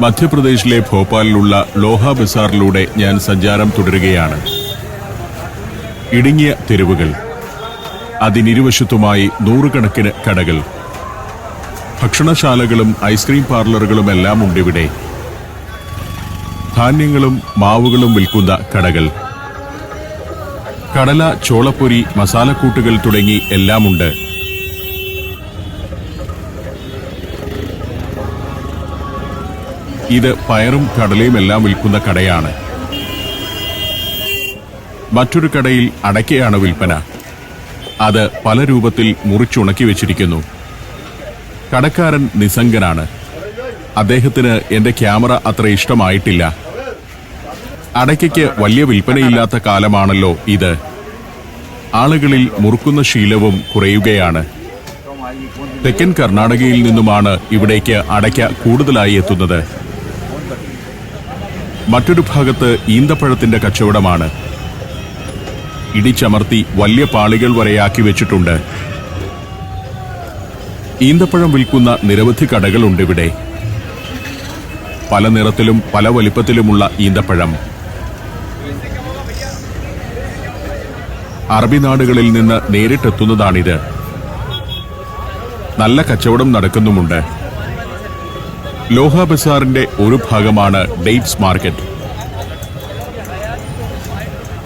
മധ്യപ്രദേശിലെ ഭോപ്പാലിലുള്ള ലോഹ ബസാറിലൂടെ ഞാൻ സഞ്ചാരം തുടരുകയാണ്. ഇടുങ്ങിയ തെരുവുകൾ അതിനിരുവശത്തുമായി നൂറുകണക്കിന് കടകൾ ഭക്ഷണശാലകളും ഐസ്ക്രീം പാർലറുകളും എല്ലാം ഉണ്ടിവിടെ ധാന്യങ്ങളും മാവുകളും വിൽക്കുന്ന കടകൾ കടല ചോളപ്പൊരി മസാലക്കൂട്ടുകൾ തുടങ്ങി എല്ലാമുണ്ട്. ഇത് പയറും കടലയും എല്ലാം വിൽക്കുന്ന കടയാണ്. മറ്റൊരു കടയിൽ അടയ്ക്കയാണ് വിൽപ്പന. അത് പല രൂപത്തിൽ മുറിച്ചുണക്കി വെച്ചിരിക്കുന്നു. കടക്കാരൻ നിസ്സംഗനാണ്. അദ്ദേഹത്തിന് എന്റെ ക്യാമറ അത്ര ഇഷ്ടമായിട്ടില്ല. അടയ്ക്കയ്ക്ക് വലിയ വിൽപ്പനയില്ലാത്ത കാലമാണല്ലോ ഇത്. ആളുകളിൽ മുറുക്കുന്ന ശീലവും കുറയുകയാണ്. തെക്കൻ കർണാടകയിൽ നിന്നുമാണ് ഇവിടേക്ക് അടയ്ക്ക കൂടുതലായി എത്തുന്നത്. മറ്റൊരു ഭാഗത്ത് ഈന്തപ്പഴത്തിന്റെ കച്ചവടമാണ്. ഇടിച്ചമർത്തി വലിയ പാളികൾ വരെയാക്കി വെച്ചിട്ടുണ്ട്. ഈന്തപ്പഴം വിൽക്കുന്ന നിരവധി കടകളുണ്ട് ഇവിടെ. പല നിറത്തിലും പല വലിപ്പത്തിലുമുള്ള ഈന്തപ്പഴം. അറബി നാടുകളിൽ നിന്ന് നേരിട്ടെത്തുന്നതാണിത്. നല്ല കച്ചവടം നടക്കുന്നുമുണ്ട്. ലോഹ ബസാറിന്റെ ഒരു ഭാഗമാണ് ഡേറ്റ്സ് മാർക്കറ്റ്.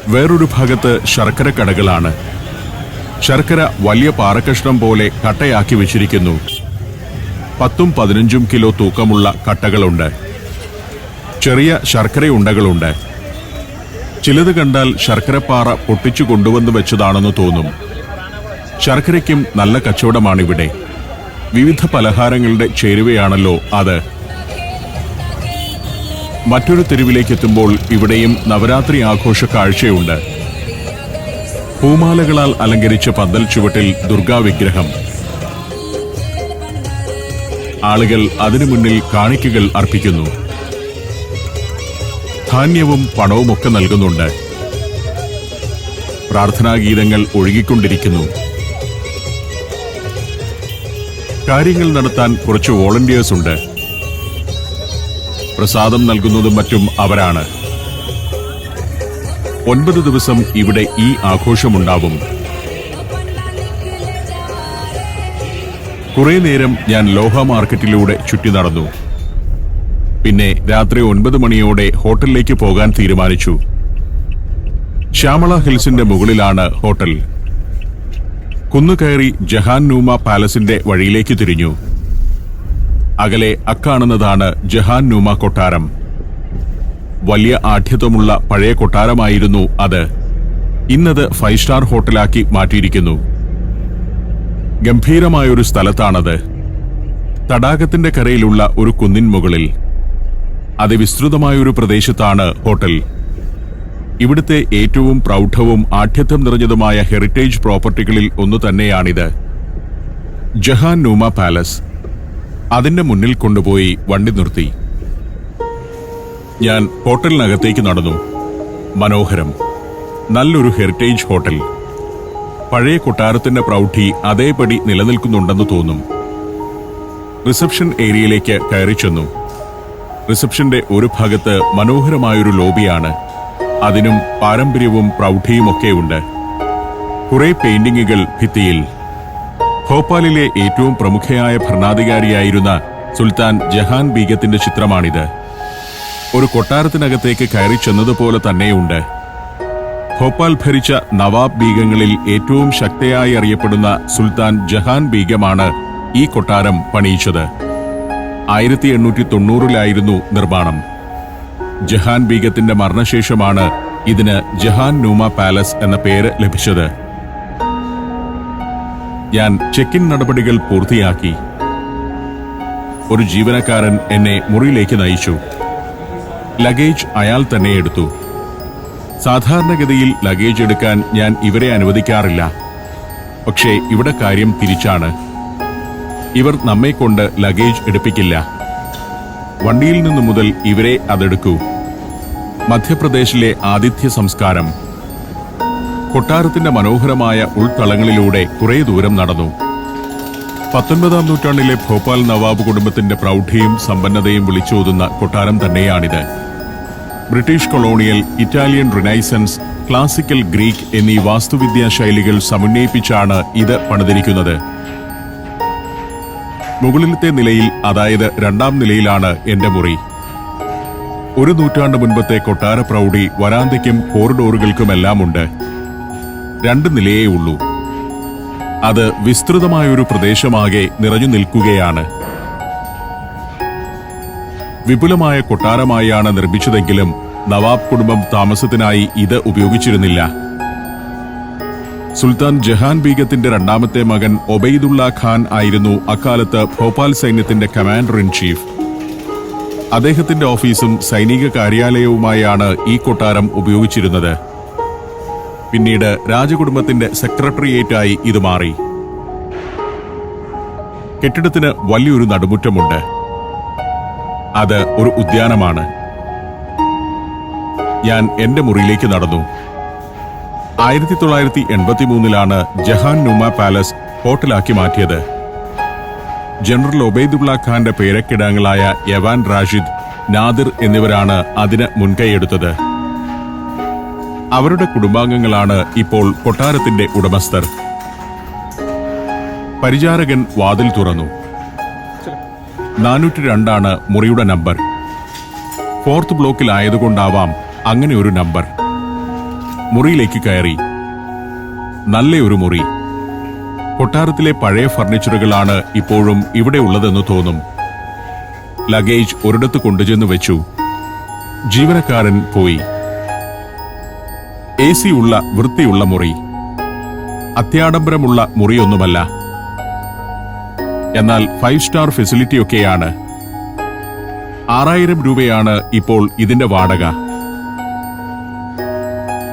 വേറൊരു ഭാഗത്ത് ശർക്കര കടകളാണ്. ശർക്കര വലിയ പാറക്കഷ്ണം പോലെ കട്ടയാക്കി വെച്ചിരിക്കുന്നു. പത്തും പതിനഞ്ചും കിലോ തൂക്കമുള്ള കട്ടകളുണ്ട്. ചെറിയ ശർക്കരയുണ്ടകളുണ്ട് ചിലത് കണ്ടാൽ ശർക്കരപ്പാറ പൊട്ടിച്ചു കൊണ്ടുവന്ന് വെച്ചതാണെന്ന് തോന്നും. ശർക്കരയ്ക്കും നല്ല കച്ചവടമാണിവിടെ. വിവിധ പലഹാരങ്ങളുടെ ചേരുവയാണല്ലോ അത്. മറ്റൊരു തെരുവിലേക്ക് എത്തുമ്പോൾ ഇവിടെയും നവരാത്രി ആഘോഷ കാഴ്ചയുണ്ട്. പൂമാലകളാൽ അലങ്കരിച്ച പന്തൽ ചുവട്ടിൽ ദുർഗാ വിഗ്രഹം. ആളുകൾ അതിനു മുന്നിൽ കാണിക്കകൾ അർപ്പിക്കുന്നു. ധാന്യവും പണവുമൊക്കെ നൽകുന്നുണ്ട്. പ്രാർത്ഥനാഗീതങ്ങൾ ഒഴുകിക്കൊണ്ടിരിക്കുന്നു. കാര്യങ്ങൾ നടത്താൻ കുറച്ച് വോളണ്ടിയേഴ്സ് ഉണ്ട്. പ്രസാദം നൽകുന്നതും മറ്റും അവരാണ്. ഒൻപത് ദിവസം ഇവിടെ ഈ ആഘോഷമുണ്ടാവും. കുറെ നേരം ഞാൻ ലോഹ മാർക്കറ്റിലൂടെ ചുറ്റി നടന്നു. പിന്നെ രാത്രി ഒൻപത് മണിയോടെ ഹോട്ടലിലേക്ക് പോകാൻ തീരുമാനിച്ചു. ശ്യാമള ഹിൽസിന്റെ മുകളിലാണ് ഹോട്ടൽ. കുന്നുകയറി ജഹാൻ നൂമ പാലസിന്റെ വഴിയിലേക്ക് തിരിഞ്ഞു. അകലെ അക്കാണുന്നതാണ് ജഹാൻ നൂമ കൊട്ടാരം. വലിയ ആഠ്യത്വമുള്ള പഴയ കൊട്ടാരമായിരുന്നു അത്. ഇന്നത് ഫൈവ് സ്റ്റാർ ഹോട്ടലാക്കി മാറ്റിയിരിക്കുന്നു. ഗംഭീരമായൊരു സ്ഥലത്താണത്. തടാകത്തിന്റെ കരയിലുള്ള ഒരു കുന്നിൻ മുകളിൽ. അതിവിസ്തൃതമായൊരു പ്രദേശത്താണ് ഹോട്ടൽ. ഇവിടുത്തെ ഏറ്റവും പ്രൗഢവും ആഠ്യത്വം നിറഞ്ഞതുമായ ഹെറിറ്റേജ് പ്രോപ്പർട്ടികളിൽ ഒന്നു തന്നെയാണിത്. ജഹാൻ നൂമ പാലസ്. അതിന്റെ മുന്നിൽ കൊണ്ടുപോയി വണ്ടി നിർത്തി. ഞാൻ ഹോട്ടലിനകത്തേക്ക് നടന്നു. മനോഹരം. നല്ലൊരു ഹെറിറ്റേജ് ഹോട്ടൽ. പഴയ കൊട്ടാരത്തിന്റെ പ്രൗഢി അതേപടി നിലനിൽക്കുന്നുണ്ടെന്ന് തോന്നും. റിസപ്ഷൻ ഏരിയയിലേക്ക് കയറി ചെന്നു റിസപ്ഷന്റെ ഒരു ഭാഗത്ത് മനോഹരമായൊരു ലോബിയാണ്. അതിനും പാരമ്പര്യവും പ്രൗഢിയുമൊക്കെയുണ്ട്. കുറെ പെയിന്റിങ്ങുകൾ ഭിത്തിയിൽ. ഭോപ്പാലിലെ ഏറ്റവും പ്രമുഖയായ ഭരണാധികാരിയായിരുന്ന സുൽത്താൻ ജഹാൻ ബീഗത്തിന്റെ ചിത്രമാണിത്. ഒരു കൊട്ടാരത്തിനകത്തേക്ക് കയറി ചെന്നതുപോലെ തന്നെയുണ്ട്. ഭോപ്പാൽ ഭരിച്ച നവാബ് ബീഗങ്ങളിൽ ഏറ്റവും ശക്തയായി അറിയപ്പെടുന്ന സുൽത്താൻ ജഹാൻ ബീഗമാണ് ഈ കൊട്ടാരം പണിയിച്ചത്. ആയിരത്തി എണ്ണൂറ്റി തൊണ്ണൂറിലായിരുന്നു നിർമ്മാണം. ജഹാൻ ബീഗത്തിന്റെ മരണശേഷമാണ് ഇതിന് ജഹാൻ നൂമ പാലസ് എന്ന പേര് ലഭിച്ചത്. ഞാൻ ചെക്ക് ഇൻ നടപടികൾ പൂർത്തിയാക്കി. ഒരു ജീവനക്കാരൻ എന്നെ മുറിയിലേക്ക് നയിച്ചു. ലഗേജ് അയാൾ തന്നെ എടുത്തു. സാധാരണഗതിയിൽ ലഗേജ് എടുക്കാൻ ഞാൻ ഇവരെ അനുവദിക്കാറില്ല. പക്ഷേ ഇവിടെ കാര്യം തിരിച്ചാണ്. ഇവർ നമ്മെ കൊണ്ട് ലഗേജ് എടുപ്പിക്കില്ല. വണ്ടിയിൽ നിന്നു മുതൽ ഇവരെ അതെടുക്കൂ. മധ്യപ്രദേശിലെ ആതിഥ്യ സംസ്കാരം കൊട്ടാരത്തിന്റെ മനോഹരമായ ഉൾത്തളങ്ങളിലൂടെ കുറെ ദൂരം നടന്നു. പത്തൊൻപതാം നൂറ്റാണ്ടിലെ ഭോപ്പാൽ നവാബ് കുടുംബത്തിന്റെ പ്രൗഢിയും സമ്പന്നതയും വിളിച്ചോതുന്ന കൊട്ടാരം തന്നെയാണിത്. British colonial Italian renaissance classical Greek എന്നീ വാസ്തുവിദ്യാ ശൈലികൾ സമന്വയിപ്പിച്ചാണ് ഇത് പണിതിരിക്കുന്നത്. മുകളിലത്തെ നിലയിൽ അതായത് രണ്ടാം നിലയിലാണ് എന്റെ മുറി. ഒരു നൂറ്റാണ്ട് മുൻപത്തെ കൊട്ടാര പ്രൗഢി വരാന്തയ്ക്കും കോറിഡോറുകൾക്കുമെല്ലാമുണ്ട്. രണ്ട് നിലയേ ഉള്ളൂ. അത് വിസ്തൃതമായൊരു പ്രദേശമാകെ നിറഞ്ഞു നിൽക്കുകയാണ്. വിപുലമായ കൊട്ടാരമായാണ് നിർമ്മിച്ചതെങ്കിലും നവാബ് കുടുംബം താമസത്തിനായി ഇത് ഉപയോഗിച്ചിരുന്നില്ല. സുൽത്താൻ ജഹാൻ ബീഗത്തിന്റെ രണ്ടാമത്തെ മകൻ ഒബൈദുള്ള ഖാൻ ആയിരുന്നു അക്കാലത്ത് ഭോപ്പാൽ സൈന്യത്തിന്റെ കമാൻഡർ ഇൻ ചീഫ് അദ്ദേഹത്തിന്റെ ഓഫീസും സൈനിക കാര്യാലയവുമായാണ് ഈ കൊട്ടാരം ഉപയോഗിച്ചിരുന്നത്. പിന്നീട് രാജകുടുംബത്തിന്റെ സെക്രട്ടറിയേറ്റായി ഇത് മാറി. കെട്ടിടത്തിന് വലിയൊരു നടുമുറ്റമുണ്ട്. അത് ഒരു ഉദ്യാനമാണ്. ഞാൻ എന്റെ മുറിയിലേക്ക് നടന്നു. ആയിരത്തി തൊള്ളായിരത്തി എൺപത്തി മൂന്നിലാണ് ജഹാൻ നുമ പാലസ് ഹോട്ടലാക്കി മാറ്റിയത്. ജനറൽ ഒബൈദുള്ള ഖാന്റെ പേരക്കിടങ്ങളായ യവാൻ റാഷിദ് നാദിർ എന്നിവരാണ് അതിന് മുൻകൈയെടുത്തത്. അവരുടെ കുടുംബാംഗങ്ങളാണ് ഇപ്പോൾ കൊട്ടാരത്തിന്റെ ഉടമസ്ഥർ. പരിചാരകൻ വാതിൽ തുറന്നു. നാനൂറ്റി രണ്ടാണ് മുറിയുടെ നമ്പർ. ഫോർത്ത് ബ്ലോക്കിലായതുകൊണ്ടാവാം അങ്ങനെ ഒരു നമ്പർ. മുറിയിലേക്ക് കയറി. നല്ലയൊരു മുറി. കൊട്ടാരത്തിലെ പഴയ ഫർണിച്ചറുകളാണ് ഇപ്പോഴും ഇവിടെ ഉള്ളതെന്ന് തോന്നും. ലഗേജ് ഒരിടത്ത് കൊണ്ടുചെന്ന് വെച്ചു. ജീവനക്കാരൻ പോയി. എ സി ഉള്ള വൃത്തിയുള്ള മുറി. അത്യാഡംബരമുള്ള മുറിയൊന്നുമല്ല. എന്നാൽ ഫൈവ് സ്റ്റാർ ഫെസിലിറ്റിയൊക്കെയാണ്. ആറായിരം രൂപയാണ് ഇപ്പോൾ ഇതിന്റെ വാടക.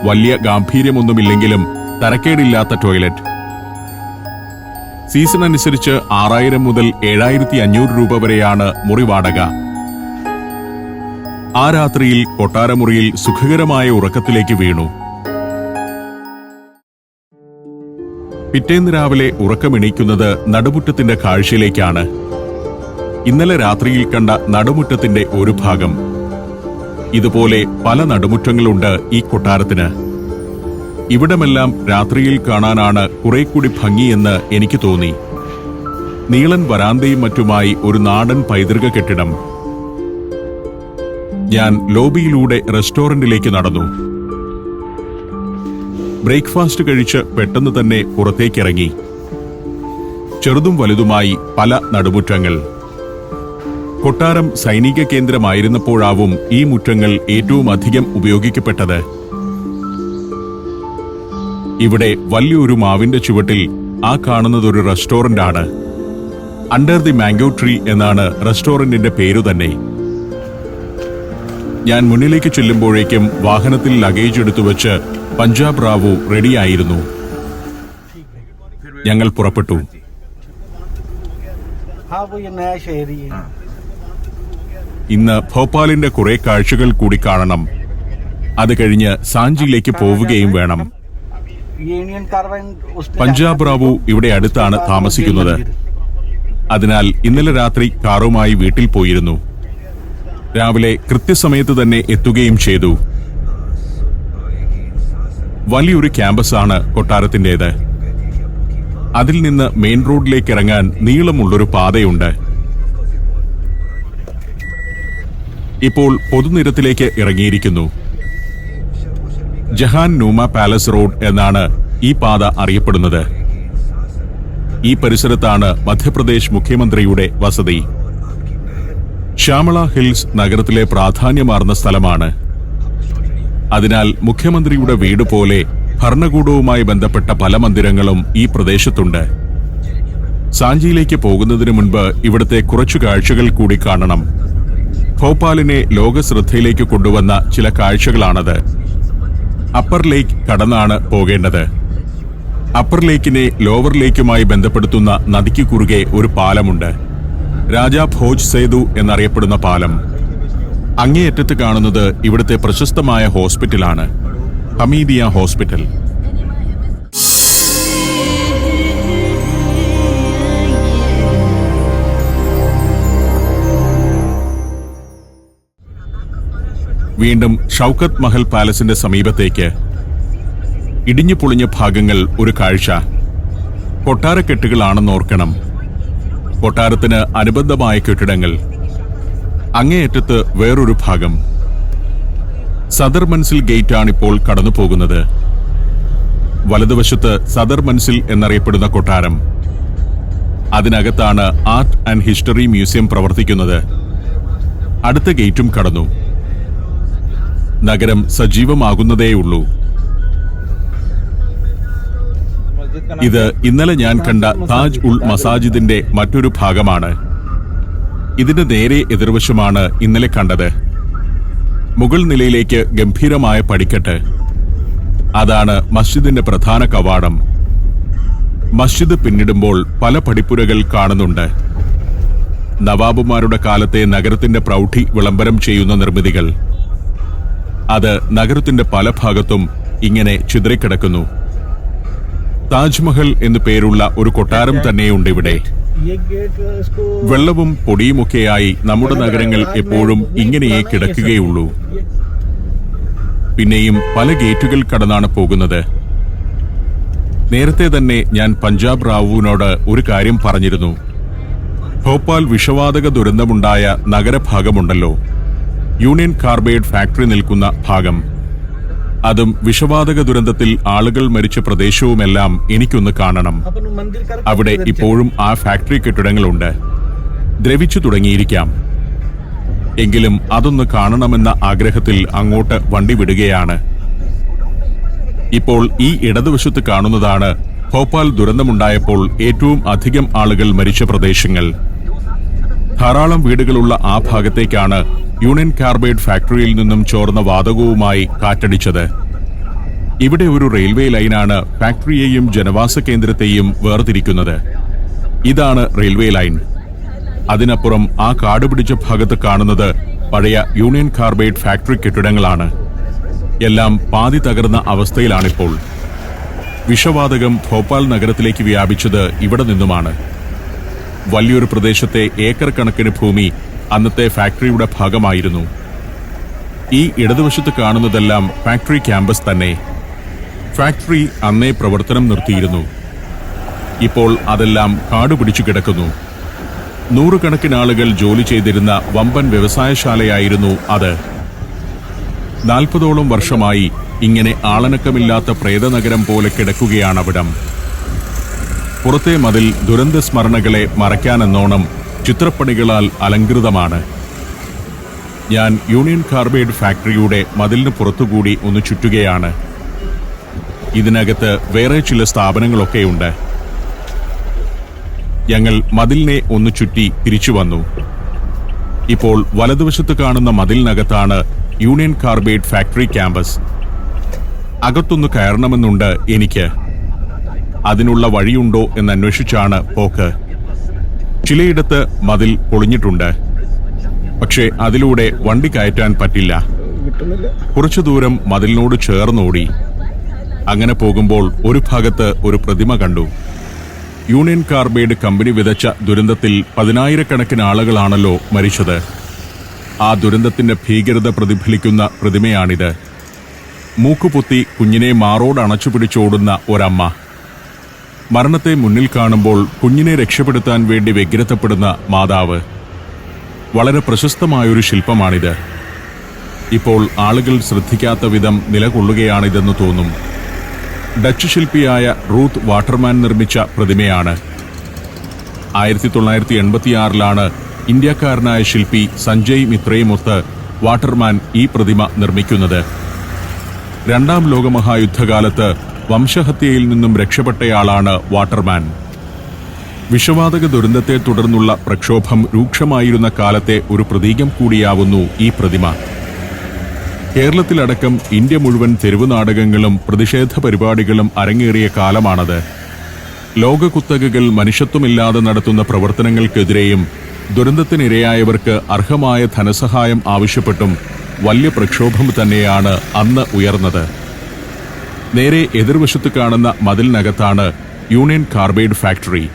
വലിയ ഗാംഭീര്യമൊന്നുമില്ലെങ്കിലും തരക്കേടില്ലാത്ത ടോയ്ലറ്റ്. സീസൺ അനുസരിച്ച് ആറായിരം മുതൽ ഏഴായിരത്തി അഞ്ഞൂറ് രൂപ വരെയാണ് മുറി വാടക. ആ രാത്രിയിൽ കൊട്ടാരമുറിയിൽ സുഖകരമായ ഉറക്കത്തിലേക്ക് വീണു. പിറ്റേന്ന് രാവിലെ ഉറക്കമെണീക്കുന്നത് നടുമുറ്റത്തിന്റെ കാഴ്ചയിലേക്കാണ്. ഇന്നലെ രാത്രിയിൽ കണ്ട നടുമുറ്റത്തിന്റെ ഒരു ഭാഗം. ഇതുപോലെ പല നടുമുറ്റങ്ങളുണ്ട് ഈ കൊട്ടാരത്തിന്. ഇവിടമെല്ലാം രാത്രിയിൽ കാണാനാണ് കുറെ കൂടി ഭംഗിയെന്ന് എനിക്ക് തോന്നി. നീളൻ വരാന്തയും മറ്റുമായി ഒരു നാടൻ പൈതൃക കെട്ടിടം. ഞാൻ ലോബിയിലൂടെ റെസ്റ്റോറന്റിലേക്ക് നടന്നു. ബ്രേക്ക്ഫാസ്റ്റ് കഴിച്ച് പെട്ടെന്ന് തന്നെ പുറത്തേക്കിറങ്ങി. ചെറുതും വലുതുമായി പല നടുമുറ്റങ്ങൾ. കൊട്ടാരം സൈനിക കേന്ദ്രമായിരുന്നപ്പോഴാവും ഈ മുറ്റങ്ങൾ ഏറ്റവും അധികം ഉപയോഗിക്കപ്പെട്ടത് ഇവിടെ വലിയൊരു മാവിന്റെ ചുവട്ടിൽ ആ കാണുന്നതൊരു റെസ്റ്റോറന്റ് ആണ് അണ്ടർ ദി മാംഗോ ട്രീ എന്നാണ് റെസ്റ്റോറന്റിന്റെ പേരു തന്നെ ഞാൻ മുന്നിലേക്ക് ചെല്ലുമ്പോഴേക്കും വാഹനത്തിൽ ലഗേജ് എടുത്തു വെച്ച് പഞ്ചാബ് റാവു റെഡിയായിരുന്നു ഞങ്ങൾ പുറപ്പെട്ടു हाँ वो ये नया शहर ही है ഇന്ന് ഭോപ്പാലിന്റെ കുറെ കാഴ്ചകൾ കൂടി കാണണം. അത് കഴിഞ്ഞ് സാഞ്ചിയിലേക്ക് പോവുകയും വേണം. പഞ്ചാബ് റാവു ഇവിടെ അടുത്താണ് താമസിക്കുന്നത്. അതിനാൽ ഇന്നലെ രാത്രി കാറുമായി വീട്ടിൽ പോയിരുന്നു. രാവിലെ കൃത്യസമയത്ത് തന്നെ എത്തുകയും ചെയ്തു. വലിയൊരു ക്യാമ്പസാണ് കൊട്ടാരത്തിന്റേത് അതിൽ നിന്ന് മെയിൻ റോഡിലേക്ക് ഇറങ്ങാൻ നീളമുള്ളൊരു പാതയുണ്ട്. ഇപ്പോൾ പൊതുനിരത്തിലേക്ക് ഇറങ്ങിയിരിക്കുന്നു. ജഹാൻ നൂമ പാലസ് റോഡ് എന്നാണ് ഈ പാത അറിയപ്പെടുന്നത്. ഈ പരിസരത്താണ് മധ്യപ്രദേശ് മുഖ്യമന്ത്രിയുടെ വസതി. ശ്യാമള ഹിൽസ് നഗരത്തിലെ പ്രാധാന്യമാർന്ന സ്ഥലമാണ്. അതിനാൽ മുഖ്യമന്ത്രിയുടെ വീട് പോലെ ഭരണകൂടവുമായി ബന്ധപ്പെട്ട പല മന്ദിരങ്ങളും ഈ പ്രദേശത്തുണ്ട്. സാഞ്ചിയിലേക്ക് പോകുന്നതിന് മുൻപ് ഇവിടുത്തെ കുറച്ചു കാഴ്ചകൾ കൂടി കാണണം. ഭോപ്പാലിനെ ലോക ശ്രദ്ധയിലേക്ക് കൊണ്ടുവന്ന ചില കാഴ്ചകളാണത്. അപ്പർ ലേക്ക് കടന്നാണ് പോകേണ്ടത്. അപ്പർ ലേക്കിനെ ലോവർ ലേക്കുമായി ബന്ധപ്പെടുത്തുന്ന നദിക്ക് കുറുകെ ഒരു പാലമുണ്ട്. രാജാ ഭോജ് സേതു എന്നറിയപ്പെടുന്ന പാലം. അങ്ങേയറ്റത്ത് കാണുന്നത് ഇവിടുത്തെ പ്രശസ്തമായ ഹോസ്പിറ്റലാണ്. ഹമീദിയ ഹോസ്പിറ്റൽ. വീണ്ടും ഷൗക്കത്ത് മഹൽ പാലസിന്റെ സമീപത്തേക്ക് ഇടിഞ്ഞു പൊളിഞ്ഞ ഭാഗങ്ങൾ ഒരു കാഴ്ച. കൊട്ടാരക്കെട്ടുകളാണെന്ന് ഓർക്കണം. കൊട്ടാരത്തിന് അനുബന്ധമായ കെട്ടിടങ്ങൾ. അങ്ങേയറ്റത്ത് വേറൊരു ഭാഗം. സദർ മൻസിൽ ഗേറ്റാണിപ്പോൾ കടന്നു പോകുന്നത് വലതുവശത്ത് സദർ മൻസിൽ എന്നറിയപ്പെടുന്ന കൊട്ടാരം. അതിനകത്താണ് ആർട്ട് ആൻഡ് ഹിസ്റ്ററി മ്യൂസിയം പ്രവർത്തിക്കുന്നത്. അടുത്ത ഗേറ്റും കടന്നു. നഗരം സജീവമാകുന്നതേയുള്ളൂ. ഇത് ഇന്നലെ ഞാൻ കണ്ട താജ് ഉൾ മസാജിദിന്റെ മറ്റൊരു ഭാഗമാണ്. ഇതിന്റെ നേരെ എതിർവശമാണ് ഇന്നലെ കണ്ടത്. മുകൾ നിലയിലേക്ക് ഗംഭീരമായ പടിക്കെട്ട്. അതാണ് മസ്ജിദിന്റെ പ്രധാന കവാടം. മസ്ജിദ് പിന്നിടുമ്പോൾ പല പടിപ്പുരകൾ കാണുന്നുണ്ട്. നവാബുമാരുടെ കാലത്തെ നഗരത്തിന്റെ പ്രൗഢി വിളംബരം ചെയ്യുന്ന നിർമ്മിതികൾ. അത് നഗരത്തിന്റെ പല ഭാഗത്തും ഇങ്ങനെ ചിതറിക്കിടക്കുന്നു. താജ്മഹൽ എന്നു പേരുള്ള ഒരു കൊട്ടാരം തന്നെയുണ്ട് ഇവിടെ. വെള്ളവും പൊടിയുമൊക്കെയായി നമ്മുടെ നഗരങ്ങൾ എപ്പോഴും ഇങ്ങനെയേ കിടക്കുകയുള്ളൂ. പിന്നെയും പല ഗേറ്റുകൾ കടന്നാണ് പോകുന്നത്. നേരത്തെ തന്നെ ഞാൻ പഞ്ചാബ് റാവുവിനോട് ഒരു കാര്യം പറഞ്ഞിരുന്നു. ഭോപ്പാൽ വിഷവാതക ദുരന്തമുണ്ടായ നഗരഭാഗമുണ്ടല്ലോ. യൂണിയൻ കാർബൈഡ് ഫാക്ടറി നിൽക്കുന്ന ഭാഗം. അതും വിഷവാതക ദുരന്തത്തിൽ ആളുകൾ മരിച്ച പ്രദേശവുമെല്ലാം എനിക്കൊന്ന് കാണണം. അവിടെ ഇപ്പോഴും ആ ഫാക്ടറി കെട്ടിടങ്ങളുണ്ട്. ദ്രവിച്ചു തുടങ്ങിയിരിക്കാം. എങ്കിലും അതൊന്ന് കാണണമെന്ന ആഗ്രഹത്തിൽ അങ്ങോട്ട് വണ്ടി വിടുകയാണ്. ഇപ്പോൾ ഈ ഇടതുവശത്ത് കാണുന്നതാണ് ഭോപ്പാൽ ദുരന്തമുണ്ടായപ്പോൾ ഏറ്റവും അധികം ആളുകൾ മരിച്ച പ്രദേശങ്ങൾ. ധാരാളം വീടുകളുള്ള ആ ഭാഗത്തേക്കാണ് യൂണിയൻ കാർബൈഡ് ഫാക്ടറിയിൽ നിന്നും ചോർന്ന വാതകവുമായി കാറ്റടിച്ചത്. ഇവിടെ ഒരു റെയിൽവേ ലൈനാണ് ഫാക്ടറിയെയും ജനവാസ കേന്ദ്രത്തെയും വേർതിരിക്കുന്നത്. ഇതാണ് റെയിൽവേ ലൈൻ. അതിനപ്പുറം ആ കാടുപിടിച്ച ഭാഗത്ത് കാണുന്നത് പഴയ യൂണിയൻ കാർബൈഡ് ഫാക്ടറി കെട്ടിടങ്ങളാണ്. എല്ലാം പാതി തകർന്ന അവസ്ഥയിലാണിപ്പോൾ. വിഷവാതകം ഭോപ്പാൽ നഗരത്തിലേക്ക് വ്യാപിച്ചത് ഇവിടെ നിന്നുമാണ്. വലിയൊരു പ്രദേശത്തെ ഏക്കർ കണക്കിന് ഭൂമി അന്നത്തെ ഫാക്ടറിയുടെ ഭാഗമായിരുന്നു. ഈ ഇടതുവശത്ത് കാണുന്നതെല്ലാം ഫാക്ടറി ക്യാമ്പസ് തന്നെ. ഫാക്ടറി അന്നേ പ്രവർത്തനം നിർത്തിയിരുന്നു. ഇപ്പോൾ അതെല്ലാം കാടുപിടിച്ചു കിടക്കുന്നു. നൂറുകണക്കിന് ആളുകൾ ജോലി ചെയ്തിരുന്ന വമ്പൻ വ്യവസായശാലയായിരുന്നു അത്. നാൽപ്പതോളം വർഷമായി ഇങ്ങനെ ആളനക്കമില്ലാത്ത പ്രേതനഗരം പോലെ കിടക്കുകയാണ് കിടക്കുകയാണവിടം പുറത്തെ മതിൽ ദുരന്ത സ്മരണകളെ മറയ്ക്കാനെന്നോണം ചിത്രപ്പണികളാൽ അലങ്കൃതമാണ് ഞാൻ യൂണിയൻ കാർബൈഡ് ഫാക്ടറിയുടെ മതിലിന് പുറത്തുകൂടി ഒന്ന് ചുറ്റുകയാണ്. ഇതിനകത്ത് വേറെ ചില സ്ഥാപനങ്ങളൊക്കെയുണ്ട് ഞങ്ങൾ മതിലിനെ ഒന്ന് ചുറ്റി തിരിച്ചു വന്നു. ഇപ്പോൾ വലതുവശത്ത് കാണുന്ന മതിലിനകത്താണ് യൂണിയൻ കാർബൈഡ് ഫാക്ടറി ക്യാമ്പസ്. അകത്തൊന്ന് കയറണമെന്നുണ്ട് എനിക്ക്. അതിനുള്ള വഴിയുണ്ടോ എന്നന്വേഷിച്ചാണ് പോക്ക്. ചിലയിടത്ത് മതിൽ പൊളിഞ്ഞിട്ടുണ്ട്. പക്ഷേ അതിലൂടെ വണ്ടി കയറ്റാൻ പറ്റില്ല. കുറച്ചു ദൂരം മതിലിനോട് ചേർന്നോടി. അങ്ങനെ പോകുമ്പോൾ ഒരു ഭാഗത്ത് ഒരു പ്രതിമ കണ്ടു. യൂണിയൻ കാർബൈഡ് കമ്പനി വിതച്ച ദുരന്തത്തിൽ പതിനായിരക്കണക്കിന് ആളുകളാണല്ലോ മരിച്ചത്. ആ ദുരന്തത്തിന്റെ ഭീകരത പ്രതിഫലിക്കുന്ന പ്രതിമയാണിത്. മൂക്കുപൊത്തി കുഞ്ഞിനെ മാറോട് അണച്ചുപിടിച്ചോടുന്ന ഒരമ്മ. മരണത്തെ മുന്നിൽ കാണുമ്പോൾ കുഞ്ഞിനെ രക്ഷപ്പെടുത്താൻ വേണ്ടി വ്യഗ്രതപ്പെടുന്ന മാതാവ് വളരെ പ്രശസ്തമായൊരു ശില്പമാണിത്. ഇപ്പോൾ ആളുകൾ ശ്രദ്ധിക്കാത്ത വിധം നിലകൊള്ളുകയാണിതെന്ന് തോന്നും. ഡച്ച് ശില്പിയായ റൂത്ത് വാട്ടർമാൻ നിർമ്മിച്ച പ്രതിമയാണ്. ആയിരത്തി തൊള്ളായിരത്തി എൺപത്തിയാറിലാണ് ഇന്ത്യക്കാരനായ ശില്പി സഞ്ജയ് മിത്രയുമൊത്ത് വാട്ടർമാൻ ഈ പ്രതിമ നിർമ്മിക്കുന്നത്. രണ്ടാം ലോകമഹായുദ്ധകാലത്ത് വംശഹത്യയിൽ നിന്നും രക്ഷപ്പെട്ടയാളാണ് വാട്ടർമാൻ. വിഷവാതക ദുരന്തത്തെ തുടർന്നുള്ള പ്രക്ഷോഭം രൂക്ഷമായിരുന്ന കാലത്തെ ഒരു പ്രതീകം കൂടിയാവുന്നു ഈ പ്രതിമ. കേരളത്തിലടക്കം ഇന്ത്യ മുഴുവൻ തെരുവ് നാടകങ്ങളും പ്രതിഷേധ പരിപാടികളും അരങ്ങേറിയ കാലമാണത്. ലോകകുത്തകകൾ മനുഷ്യത്വമില്ലാതെ നടത്തുന്ന പ്രവർത്തനങ്ങൾക്കെതിരെയും ദുരന്തത്തിനിരയായവർക്ക് അർഹമായ ധനസഹായം ആവശ്യപ്പെട്ടും വലിയ പ്രക്ഷോഭം തന്നെയാണ് അന്ന് ഉയർന്നത്. നേരെ എതിർവശത്ത് കാണുന്ന മതിലിനകത്താണ് യൂണിയൻ കാർബൈഡ് ഫാക്ടറി.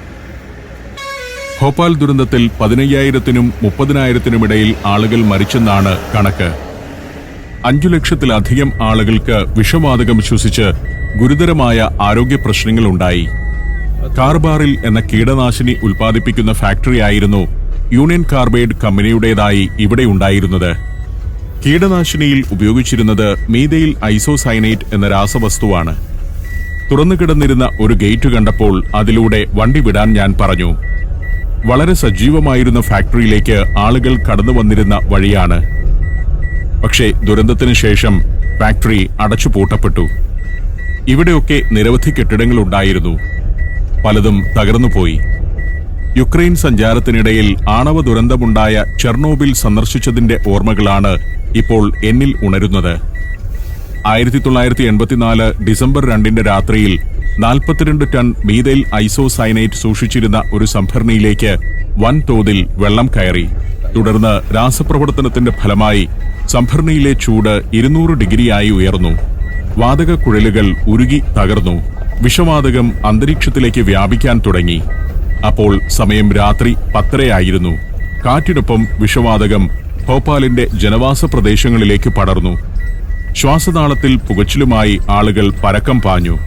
ഭോപ്പാൽ ദുരന്തത്തിൽ പതിനയ്യായിരത്തിനും മുപ്പതിനായിരത്തിനുമിടയിൽ ആളുകൾ മരിച്ചെന്നാണ് കണക്ക്. അഞ്ചു ലക്ഷത്തിലധികം ആളുകൾക്ക് വിഷവാതകം ശ്വസിച്ച് ഗുരുതരമായ ആരോഗ്യ പ്രശ്നങ്ങളുണ്ടായി കാർബാറിൽ എന്ന കീടനാശിനി ഉൽപ്പാദിപ്പിക്കുന്ന ഫാക്ടറിയായിരുന്നു യൂണിയൻ കാർബൈഡ് കമ്പനിയുടേതായി ഇവിടെ ഉണ്ടായിരുന്നത്. കീടനാശിനിയിൽ ഉപയോഗിച്ചിരുന്നത് മീതയിൽ ഐസോസൈനേറ്റ് എന്ന രാസവസ്തുവാണ്. തുറന്നു കിടന്നിരുന്ന ഒരു ഗേറ്റ് കണ്ടപ്പോൾ അതിലൂടെ വണ്ടി വിടാൻ ഞാൻ പറഞ്ഞു. വളരെ സജീവമായിരുന്ന ഫാക്ടറിയിലേക്ക് ആളുകൾ കടന്നു വന്നിരുന്ന വഴിയാണ്. പക്ഷേ ദുരന്തത്തിന് ശേഷം ഫാക്ടറി അടച്ചുപൂട്ടപ്പെട്ടു ഇവിടെയൊക്കെ നിരവധി കെട്ടിടങ്ങൾ ഉണ്ടായിരുന്നു. പലതും തകർന്നുപോയി യുക്രൈൻ സഞ്ചാരത്തിനിടയിൽ ആണവ ദുരന്തമുണ്ടായ ചെർണോബിൽ സന്ദർശിച്ചതിന്റെ ഓർമ്മകളാണ് ഇപ്പോൾ എന്നിൽ ഉണരുന്നത്. ആയിരത്തി തൊള്ളായിരത്തി എൺപത്തിനാല് ഡിസംബർ രണ്ടിന്റെ രാത്രിയിൽ നാൽപ്പത്തിരണ്ട് ടൺ മീതൈൽ ഐസോസൈനൈറ്റ് സൂക്ഷിച്ചിരുന്ന ഒരു സംഭരണിയിലേക്ക് വൻതോതിൽ വെള്ളം കയറി. തുടർന്ന് രാസപ്രവർത്തനത്തിന്റെ ഫലമായി സംഭരണിയിലെ ചൂട് ഇരുന്നൂറ് ഡിഗ്രിയായി ഉയർന്നു. വാതക കുഴലുകൾ ഉരുകി തകർന്നു. വിഷവാതകം അന്തരീക്ഷത്തിലേക്ക് വ്യാപിക്കാൻ തുടങ്ങി. അപ്പോൾ സമയം രാത്രി പത്തരയായിരുന്നു. കാറ്റിനൊപ്പം വിഷവാതകം ഭോപ്പാലിന്റെ ജനവാസ പ്രദേശങ്ങളിലേക്ക് പടർന്നു. ശ്വാസനാളത്തിൽ പുകച്ചിലുമായി ആളുകൾ പരക്കം പാഞ്ഞു.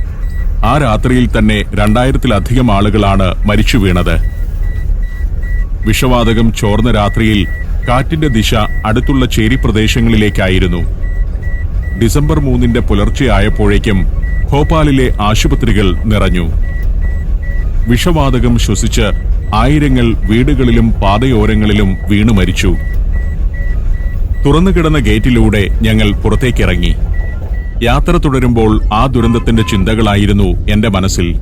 ആ രാത്രിയിൽ തന്നെ രണ്ടായിരത്തിലധികം ആളുകളാണ് മരിച്ചു വീണത്. വിഷവാതകം ചോർന്ന രാത്രിയിൽ കാറ്റിന്റെ ദിശ അടുത്തുള്ള ചേരി പ്രദേശങ്ങളിലേക്കായിരുന്നു. ഡിസംബർ മൂന്നിന്റെ പുലർച്ചെയായപ്പോഴേക്കും ഭോപ്പാലിലെ ആശുപത്രികൾ നിറഞ്ഞു. വിഷവാതകം ശ്വസിച്ച് ആയിരങ്ങൾ വീടുകളിലും പാതയോരങ്ങളിലും വീണു മരിച്ചു. തുറന്നുകിടന്ന ഗേറ്റിലൂടെ ഞങ്ങൾ പുറത്തേക്കിറങ്ങി. യാത്ര തുടരുമ്പോൾ ആ ദുരന്തത്തിന്റെ ചിന്തകളായിരുന്നു എന്റെ മനസ്സിൽ.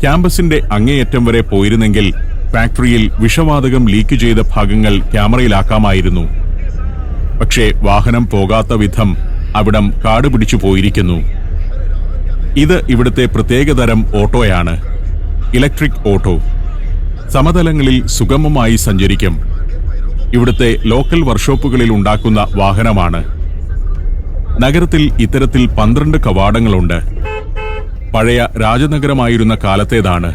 ക്യാമ്പസിന്റെ അങ്ങേയറ്റം വരെ പോയിരുന്നെങ്കിൽ ഫാക്ടറിയിൽ വിഷവാതകം ലീക്ക് ചെയ്ത ഭാഗങ്ങൾ ക്യാമറയിലാക്കാമായിരുന്നു. പക്ഷേ വാഹനം പോകാത്ത വിധം അവിടം കാട് പിടിച്ചു പോയിരിക്കുന്നു. ഇത് ഇവിടുത്തെ പ്രത്യേകതരം ഓട്ടോയാണ്. Electric auto. സമതലങ്ങളിൽ സുഗമമായി സഞ്ചരിക്കും. ഇവിടുത്തെ ലോക്കൽ വർക്ക്ഷോപ്പുകളിൽ ഉണ്ടാക്കുന്ന വാഹനമാണ്. നഗരത്തിൽ ഇത്തരത്തിൽ പന്ത്രണ്ട് കവാടങ്ങളുണ്ട്. പഴയ രാജനഗരമായിരുന്ന കാലത്തേതാണ്.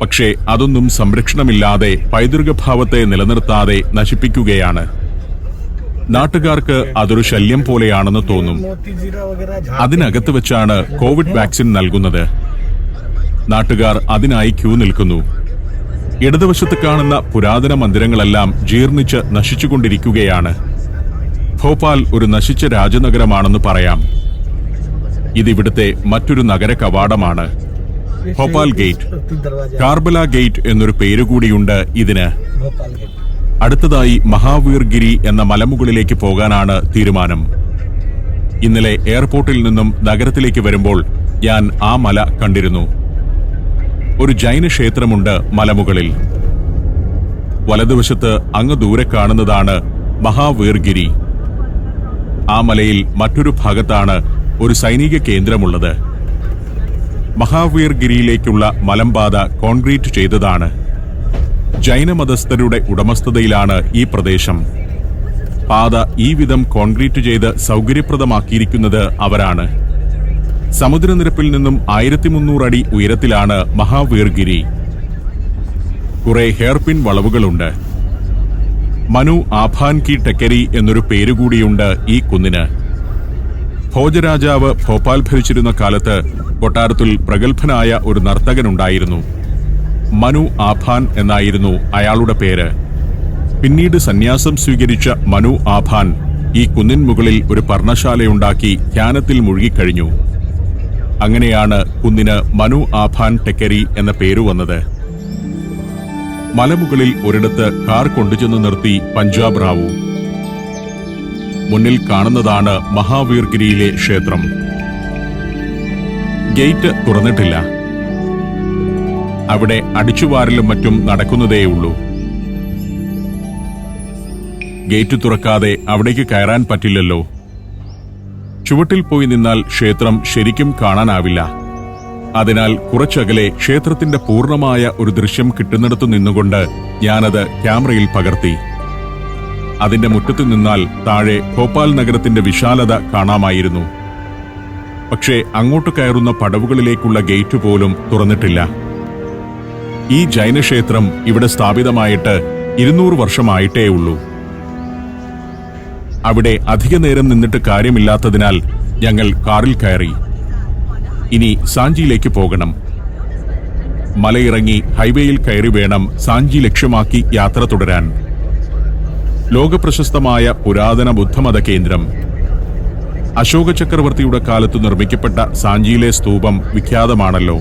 പക്ഷേ അതൊന്നും സംരക്ഷണമില്ലാതെ പൈതൃകഭാവത്തെ നിലനിർത്താതെ നശിപ്പിക്കുകയാണ്. നാട്ടുകാർക്ക് അതൊരു ശല്യം പോലെയാണെന്ന് തോന്നും. അതിനകത്ത് വെച്ചാണ് കോവിഡ് വാക്സിൻ നൽകുന്നത്. നാട്ടുകാർ അതിനായി ക്യൂ നിൽക്കുന്നു. ഇടതുവശത്ത് കാണുന്ന പുരാതന മന്ദിരങ്ങളെല്ലാം ജീർണിച്ച് നശിച്ചുകൊണ്ടിരിക്കുകയാണ്. ഭോപ്പാൽ ഒരു നശിച്ച രാജനഗരമാണെന്ന് പറയാം. ഇതിവിടുത്തെ മറ്റൊരു നഗര കവാടമാണ്. ഭോപ്പാൽ ഗേറ്റ്. കാർബല ഗേറ്റ് എന്നൊരു പേരുകൂടിയുണ്ട് ഇതിന്. അടുത്തതായി മഹാവീർഗിരി എന്ന മലമുകളിലേക്ക് പോകാനാണ് തീരുമാനം. ഇന്നലെ എയർപോർട്ടിൽ നിന്നും നഗരത്തിലേക്ക് വരുമ്പോൾ ഞാൻ ആ മല കണ്ടിരുന്നു. ഒരു ജൈന ക്ഷേത്രമുണ്ട് മലമുകളിൽ. വലതുവശത്ത് അങ്ങ് ദൂരെ കാണുന്നതാണ് മഹാവീർഗിരി. ആ മലയിൽ മറ്റൊരു ഭാഗത്താണ് ഒരു സൈനിക കേന്ദ്രമുള്ളത്. മഹാവീർഗിരിയിലേക്കുള്ള മലമ്പാത കോൺക്രീറ്റ് ചെയ്തതാണ്. ജൈനമതസ്ഥരുടെ ഉടമസ്ഥതയിലാണ് ഈ പ്രദേശം. പാത ഈ വിധം കോൺക്രീറ്റ് ചെയ്ത് സൗകര്യപ്രദമാക്കിയിരിക്കുന്നത് അവരാണ്. സമുദ്രനിരപ്പിൽ നിന്നും ആയിരത്തി മുന്നൂറ് അടി ഉയരത്തിലാണ് മഹാവീർഗിരി. കുറെ ഹെയർപിൻ വളവുകളുണ്ട്. മനു ആഭാൻ കി ടെക്കരി എന്നൊരു പേരുകൂടിയുണ്ട് ഈ കുന്നിന്. ഭോജരാജാവ് ഭോപ്പാൽ ഭരിച്ചിരുന്ന കാലത്ത് കൊട്ടാരത്തിൽ പ്രഗത്ഭനായ ഒരു നർത്തകനുണ്ടായിരുന്നു. മനു ആഭാൻ എന്നായിരുന്നു അയാളുടെ പേര്. പിന്നീട് സന്യാസം സ്വീകരിച്ച മനു ആഭാൻ ഈ കുന്നിൻ മുകളിൽ ഒരു പർണശാലയുണ്ടാക്കി ധ്യാനത്തിൽ മുഴുകിക്കഴിഞ്ഞു. അങ്ങനെയാണ് കുന്നിന് മനു ആഭാൻ ടെക്കരി എന്ന പേരു വന്നത്. മലമുകളിൽ ഒരിടത്ത് കാർ കൊണ്ടുചെന്ന് നിർത്തി പഞ്ചാബ് റാവു. മുന്നിൽ കാണുന്നതാണ് മഹാവീർഗിരിയിലെ ക്ഷേത്രം. ഗേറ്റ് തുറന്നിട്ടില്ല. അവിടെ അടിച്ചുവാരലും മറ്റും നടക്കുന്നതേയുള്ളൂ. ഗേറ്റ് തുറക്കാതെ അവിടേക്ക് കയറാൻ പറ്റില്ലല്ലോ. ചുവട്ടിൽ പോയി നിന്നാൽ ക്ഷേത്രം ശരിക്കും കാണാനാവില്ല. അതിനാൽ കുറച്ചകലെ ക്ഷേത്രത്തിന്റെ പൂർണമായ ഒരു ദൃശ്യം കിട്ടുന്നിടത്തു നിന്നുകൊണ്ട് ഞാനത് ക്യാമറയിൽ പകർത്തി. അതിന്റെ മുറ്റത്തു നിന്നാൽ താഴെ ഭോപ്പാൽ നഗരത്തിന്റെ വിശാലത കാണാമായിരുന്നു. പക്ഷേ അങ്ങോട്ട് കയറുന്ന പടവുകളിലേക്കുള്ള ഗേറ്റ് പോലും തുറന്നിട്ടില്ല. ഈ ജൈനക്ഷേത്രം ഇവിടെ സ്ഥാപിതമായിട്ട് ഇരുന്നൂറ് വർഷമായിട്ടേ ഉള്ളൂ അവിടെ അധിക നേരം നിന്നിട്ട് കാര്യമില്ലാത്തതിനാൽ ഞങ്ങൾ കാറിൽ കയറി. ഇനി സാഞ്ചിയിലേക്ക് പോകണം. മലയിറങ്ങി ഹൈവേയിൽ കയറി വേണം സാഞ്ചി ലക്ഷ്യമാക്കി യാത്ര തുടരാൻ. ലോകപ്രശസ്തമായ പുരാതന ബുദ്ധമത കേന്ദ്രം. അശോക ചക്രവർത്തിയുടെ കാലത്ത് നിർമ്മിക്കപ്പെട്ട സാഞ്ചിയിലെ സ്തൂപം വിഖ്യാതമാണല്ലോ.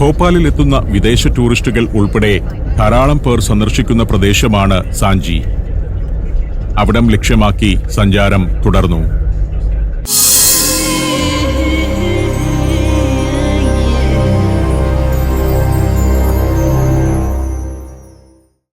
ഭോപ്പാലിൽ എത്തുന്ന വിദേശ ടൂറിസ്റ്റുകൾ ഉൾപ്പെടെ ധാരാളം പേർ സന്ദർശിക്കുന്ന പ്രദേശമാണ് സാഞ്ചി. അവിടം ലക്ഷ്യമാക്കി സഞ്ചാരം തുടർന്നു.